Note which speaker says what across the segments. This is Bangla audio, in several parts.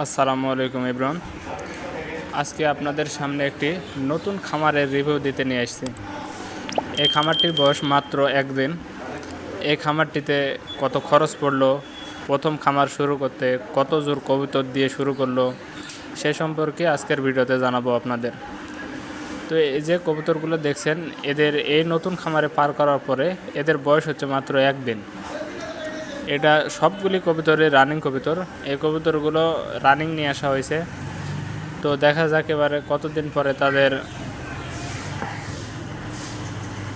Speaker 1: আসসালামু আলাইকুম ইব্রান আজকে আপনাদের সামনে একটি নতুন খামারের রিভিউ দিতে নিয়ে আসছি। এই খামারটির বয়স মাত্র একদিন। এই খামারটিতে কত খরচ পড়ল, প্রথম খামার শুরু করতে কত জোর কবুতর দিয়ে শুরু করল, সে সম্পর্কে আজকের ভিডিওতে জানাব আপনাদের। তো এই যে কবুতরগুলো দেখছেন, এদের এই নতুন খামারে পার করার পরে এদের বয়স হচ্ছে মাত্র একদিন। এটা সবগুলি কবিতরের রানিং কবিতর। এই কবিতরগুলো রানিং নিয়ে আসা হয়েছে। তো দেখা যাক এবারে কতদিন পরে তাদের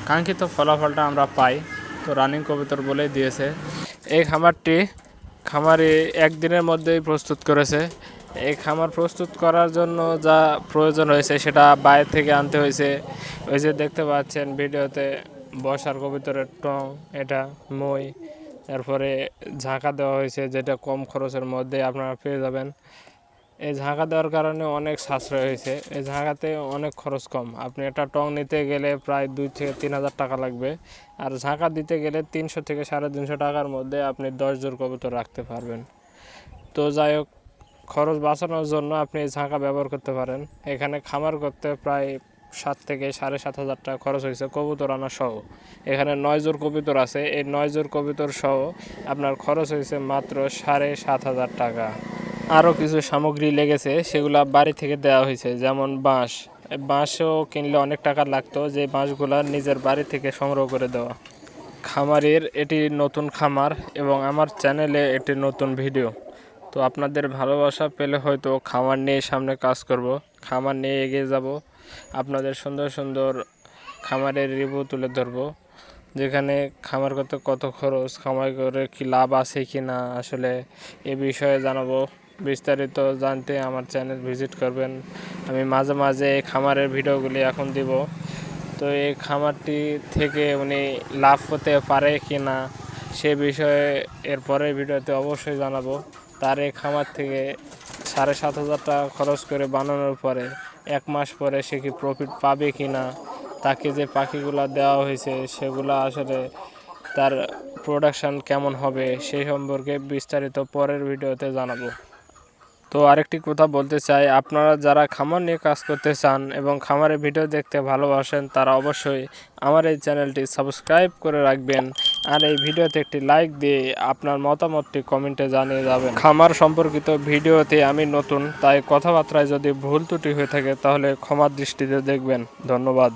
Speaker 1: কাঙ্ক্ষিত ফলাফলটা আমরা পাই। তো রানিং কবিতর বলেই দিয়েছে। এই খামারটি খামারি একদিনের মধ্যেই প্রস্তুত করেছে। এই খামার প্রস্তুত করার জন্য যা প্রয়োজন হয়েছে সেটা বাইরে থেকে আনতে হয়েছে। ওই যে দেখতে পাচ্ছেন ভিডিওতে বসার কবিতরের টং, এটা মই। এরপরে ঝাঁকা দেওয়া হয়েছে যেটা কম খরচের মধ্যে আপনারা পেয়ে যাবেন। এই ঝাঁকা দেওয়ার কারণে অনেক সাশ্রয় হয়েছে। এই ঝাঁকাতে অনেক খরচ কম। আপনি একটা টং নিতে গেলে প্রায় দুই থেকে তিন হাজার টাকা লাগবে। আর ঝাঁকা দিতে গেলে তিনশো থেকে সাড়ে তিনশো টাকার মধ্যে আপনি দশ জোর কবুতর রাখতে পারবেন। তো যাই হোক, খরচ বাঁচানোর জন্য আপনি এই ঝাঁকা ব্যবহার করতে পারেন। এখানে খামার করতে প্রায় সাত থেকে সাড়ে সাত হাজার টাকা খরচ হয়েছে কবুতর আনা সহ। এখানে নয় জোর কবুতর আছে। এই নয় জোর কবুতর সহ আপনার খরচ হয়েছে মাত্র সাড়ে সাত হাজার টাকা। আরও কিছু সামগ্রী লেগেছে, সেগুলো বাড়ি থেকে দেওয়া হয়েছে, যেমন বাঁশ। বাঁশও কিনলে অনেক টাকা লাগতো, যে বাঁশগুলো নিজের বাড়ি থেকে সংগ্রহ করে দেওয়া। খামারের এটি নতুন খামার এবং আমার চ্যানেলে এটি নতুন ভিডিও। তো আপনাদের ভালোবাসা পেলে হয়তো খামার নিয়ে সামনে কাজ করব। খামার নিয়ে এগিয়ে যাব। আপনাদের সুন্দর সুন্দর খামারের রিভিউ তুলে ধরবো। যেখানে খামার করতে কত খরচ, খামার করে কি লাভ আছে কি না আসলে এ বিষয়ে জানাব। বিস্তারিত জানতে আমার চ্যানেল ভিজিট করবেন। আমি মাঝে মাঝে এই খামারের ভিডিওগুলি এখন দিব। তো এই খামারটি থেকে উনি লাভ হতে পারে কি না সে বিষয়ে এর পরের ভিডিওতে অবশ্যই জানাব। তার এই খামার থেকে সাড়ে সাত হাজার টাকা খরচ করে বানানোর পরে এক মাস পরে সে কি প্রফিট পাবে কি না? তাকে যে পাখিগুলো দেওয়া হয়েছে, সেগুলো আসলে তার প্রোডাকশান কেমন হবে সেই সম্পর্কে বিস্তারিত পরের ভিডিওতে জানাব। তো আরেকটি কথা বলতে চাই, আপনারা যারা খামার নিয়ে কাজ করতে চান এবং খামারের ভিডিও দেখতে ভালোবাসেন, তারা অবশ্যই আমার এই চ্যানেলটি সাবস্ক্রাইব করে রাখবেন। আর এই ভিডিওতে একটি লাইক দিয়ে আপনার মতামতটি কমেন্টে জানিয়ে যাবেন। খামার সম্পর্কিত ভিডিওতে আমি নতুন, তাই কথাবার্তায় যদি ভুল ত্রুটি হয়ে থাকে, তাহলে ক্ষমার দৃষ্টিতে দেখবেন। ধন্যবাদ।